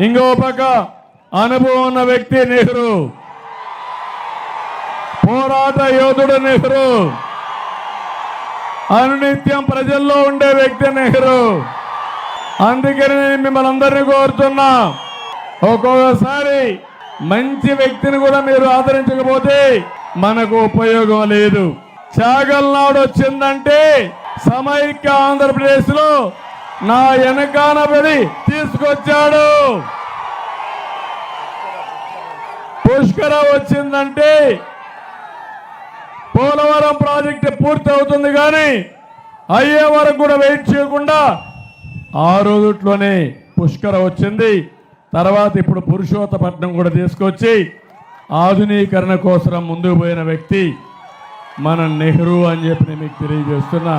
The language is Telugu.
ఇంకో పక్క అనుభవం ఉన్న వ్యక్తి నెహ్రూ. పోరాట యోధుడు నెహ్రూ. అనునిత్యం ప్రజల్లో ఉండే వ్యక్తి నెహ్రూ. అందుకని నేను మిమ్మల్ని అందరినీ కోరుతున్నా. ఒక్కొక్కసారి మంచి వ్యక్తిని కూడా మీరు ఆదరించకపోతే మనకు ఉపయోగం లేదు. చాగల్నాడు వచ్చిందంటే సమైక్య ఆంధ్రప్రదేశ్లో నా వెనకాన పడి తీసుకొచ్చాడు. పుష్కర వచ్చిందంటే పోలవరం ప్రాజెక్టు పూర్తి అవుతుంది కానీ అయ్యే వరకు కూడా వెయిట్ చేయకుండా ఆ రోజుట్లోనే పుష్కర వచ్చింది. తర్వాత ఇప్పుడు పురుషోత్తపట్నం కూడా తీసుకొచ్చి ఆధునీకరణ కోసం ముందుకు పోయిన వ్యక్తి మన నెహ్రూ అని చెప్పి నేను మీకు తెలియజేస్తున్నా.